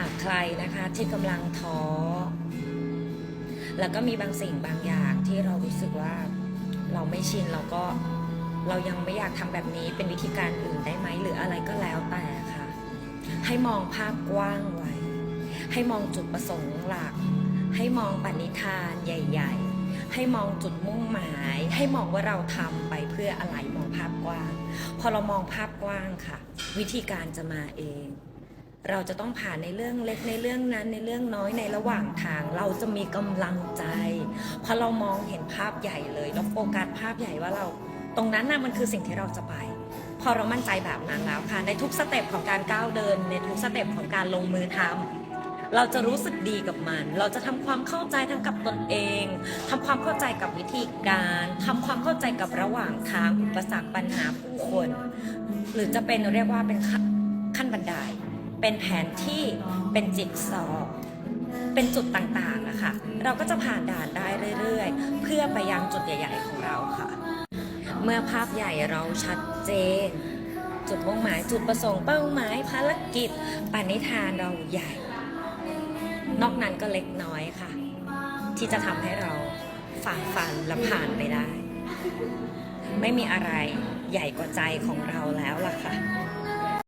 ากใครนะคะที่กำลังท้อ แล้วก็มีบางสิ่งบางอย่างที่เรารู้สึกว่าเราไม่ชินเราก็เรายังไม่อยากทำแบบนี้เป็นวิธีการอื่นได้ไหมหรืออะไรก็แล้วแต่ค่ะ ให้มองภาพกว้างไว้ ให้มองจุดประสงค์หลัก ให้มองปณิธานใหญ่ ๆ ให้มองจุดมุ่งหมาย ให้มองว่าเราทำไปเพื่ออะไรมองภาพกว้าง พอเรามองภาพกว้างค่ะ วิธีการจะมาเอง เราจะต้องผ่านในเรื่องเล็กในเรื่องนั้นในเรื่องน้อยในระหว่างทาง เราจะมีกำลังใจเพราะเรามองเห็นภาพใหญ่เลยเราโฟกัสภาพใหญ่ว่าเรา ตรงนั้นน่ะมันคือสิ่งที่เราจะไป พอเรามั่นใจแบบนั้นแล้วค่ะ ในทุกสเต็ปของการก้าวเดิน ในทุกสเต็ปของการลงมือทำเราจะรู้สึกดีกับมัน เราจะทำความเข้าใจทั้งกับตนเองทำความเข้าใจกับวิธีการทำความเข้าใจกับระหว่างทางอุปสรรคปัญหาผู้คน หรือจะเป็นเรียกว่าเป็นขั้นขั้นบันได เป็นแผนที่เป็นจิตสอบเป็นจุดต่างๆอะค่ะ เราก็จะผ่านด่านได้เรื่อยๆ เพื่อไปยังจุดใหญ่ ๆ ของเราค่ะ เมื่อภาพใหญ่เราชัดเจน จุดมุ่งหมายจุดประสงค์เป้าหมายภารกิจปณิธานเราใหญ่ นอกนั้นก็เล็กน้อยค่ะ ที่จะทำให้เราฝ่าฟันและผ่านไปได้ ไม่มีอะไรใหญ่กว่าใจของเราแล้วล่ะค่ะ